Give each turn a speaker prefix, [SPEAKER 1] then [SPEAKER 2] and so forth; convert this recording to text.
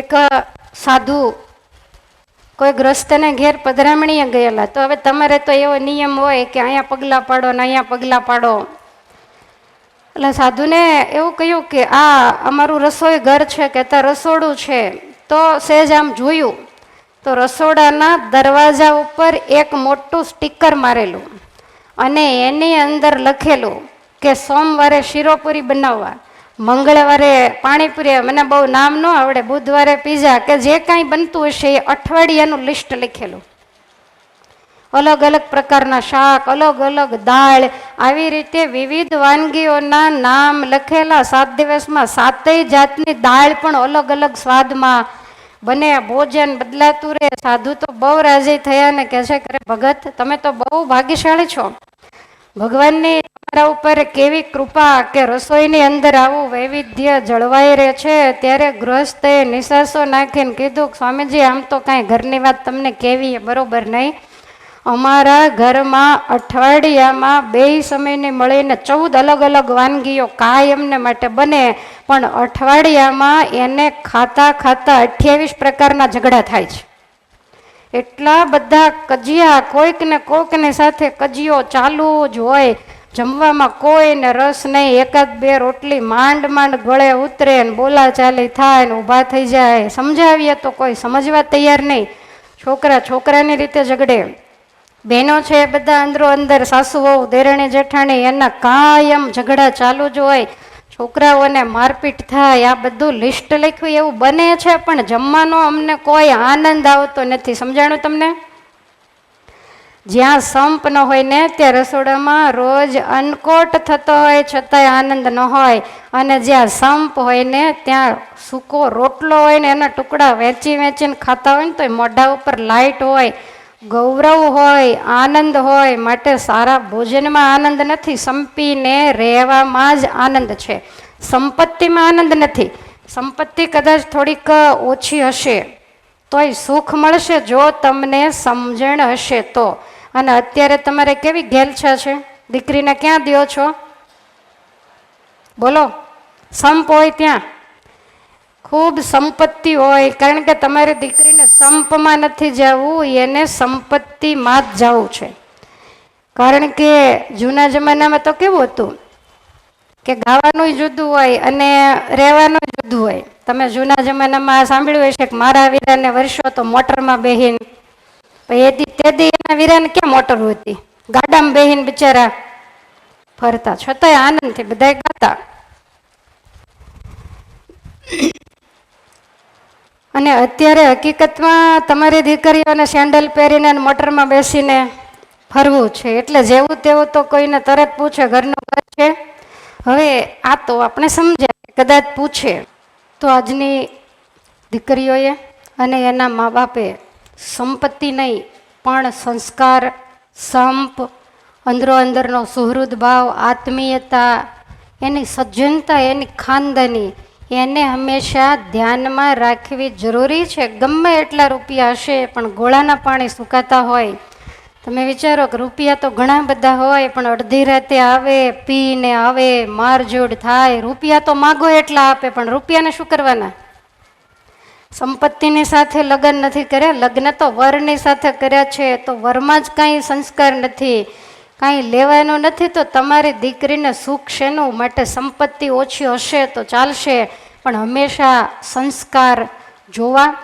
[SPEAKER 1] એક સાધુ કોઈ ગ્રસ્તને ઘેર પધરામણીએ ગયેલા. તો હવે તમારે તો એવો નિયમ હોય કે અહીંયા પગલાં પાડો ને અહીંયા પગલાં પાડો. એટલે સાધુને એવું કહ્યું કે આ અમારું રસોઈ ઘર છે કે ત્યાં રસોડું છે, તો સહેજ આમ જોયું. તો રસોડાના દરવાજા ઉપર એક મોટું સ્ટીકર મારેલું અને એની અંદર લખેલું કે સોમવારે શીરોપુરી બનાવવા. મંગળવારે પાણીપુરી, મને બહુ નામ ન આવડે, બુધવારે પીઝા કે જે કાંઈ બનતું હશે એ અઠવાડિયાનું લિસ્ટ લખેલું. અલગ અલગ પ્રકારના શાક, અલગ અલગ દાળ, આવી રીતે વિવિધ વાનગીઓના નામ લખેલા. સાત દિવસમાં સાતેય જાતની દાળ પણ અલગ અલગ સ્વાદમાં બને. ભોજન બદલાતું રહે. સાધુ તો બહુ રાજી થયા ને કહે છે કે ભગત, તમે તો બહુ ભાગ્યશાળી છો. ભગવાનની તમારા ઉપર કેવી કૃપા કે રસોઈની અંદર આવું વૈવિધ્ય જળવાઈ રહે છે, ત્યારે ગૃહસ્થે નિશાસો નાખીને કીધું, સ્વામીજી, આમ તો કાંઈ ઘરની વાત તમને કેવી બરોબર નહીં. અમારા ઘરમાં અઠવાડિયામાં બે સમયને મળીને ચૌદ અલગ અલગ વાનગીઓ કાયમને માટે બને, પણ અઠવાડિયામાં એને ખાતા ખાતા અઠ્યાવીસ પ્રકારના ઝઘડા થાય છે. એટલા બધા કજિયા કોઈકને કોઈકને સાથે કજિયો ચાલુ જ હોય જમવામાં કોઈને રસ નહીં. એકાદ બે રોટલી માંડ માંડ ગળે ઉતરે ને બોલા ચાલી થાય ને ઊભા થઈ જાય. સમજાવીએ તો કોઈ સમજવા તૈયાર નહીં. છોકરા છોકરાની રીતે ઝઘડે. બહેનો છે એ બધા અંદરો અંદર સાસુ વહુ દેરણી, જેઠાણી, એના કાયમ ઝઘડા ચાલુ જ હોય. છોકરાઓને મારપીટ થાય. આ બધું લિસ્ટ લખ્યું એવું બને છે, પણ જમવાનો અમને કોઈ આનંદ આવતો નથી. સમજાણું તમને? જ્યાં સંપ ન હોય ને ત્યાં રસોડામાં રોજ અનકોટ થતો હોય, છતાંય આનંદ ન હોય. અને જ્યાં સંપ હોય ને ત્યાં સૂકો રોટલો હોય ને એના ટુકડા વેચી વેચીને ખાતા હોય ને તો મોઢા ઉપર લાઇટ હોય, ગૌરવ હોય, આનંદ હોય. માટે સારા ભોજનમાં આનંદ નથી. સંપીને રહેવામાં જ આનંદ છે. સંપત્તિમાં આનંદ નથી. સંપત્તિ કદાચ થોડીક ઓછી હશે, તોય સુખ મળશે જો તમને સમજણ હશે તો. અને અત્યારે તમારે કેવી ઘેલછા છે? દીકરીને ક્યાં દો છો? બોલો. સંપ હોય ત્યાં. ખૂબ સંપત્તિ હોય, કારણ કે તમારી દીકરીને સંપમાં નથી જવું, એને સંપત્તિમાં જ જવું છે. કારણ કે જૂના જમાનામાં તો કેવું હતું કે ગાવાનું જુદું હોય અને રહેવાનું જુદું હોય. તમે જૂના જમાનામાં સાંભળ્યું હશે કે મારા વીરાને વર્ષો તો મોટરમાં બેહીને તે દી એના વીરાને ક્યાં મોટર હતી? ગાડામાં બેહીને બિચારા ફરતા. છતાંય આનંદથી બધા ગાતા. અને અત્યારે હકીકતમાં તમારી દીકરીઓને સેન્ડલ પહેરીને મોટરમાં બેસીને ફરવું છે. એટલે જેવું તેવું તો કોઈને તરત પૂછે, ઘરનું ઘર છે. હવે આ તો આપણે સમજાય કદાચ પૂછે તો આજની દીકરીઓએ અને એના મા બાપે સંપત્તિ નહીં, પણ સંસ્કાર, સંપ, અંદરો અંદરનો સુહૃદ ભાવ, આત્મીયતા, એની સજ્જનતા, એની ખાનદાની, એને હંમેશા ધ્યાનમાં રાખવી જરૂરી છે. ગમે એટલા રૂપિયા હશે, પણ ગોળાના પાણી સુકાતા હોય. તમે વિચારો કે રૂપિયા તો ઘણા બધા હોય, પણ અડધી રાતે આવે, પીને આવે મારજોડ થાય. રૂપિયા તો માગો એટલા આપે, પણ રૂપિયાને શું કરવાના? સંપત્તિની સાથે લગ્ન નથી કર્યા. લગ્ન તો વરની સાથે કર્યા છે, તો વરમાં જ કાંઈ સંસ્કાર નથી, કાંઈ લેવાનું નથી, તો તમારી દીકરીને સુખ શેનું માટે સંપત્તિ ઓછી હશે તો ચાલશે. પણ હંમેશા સંસ્કાર જોવા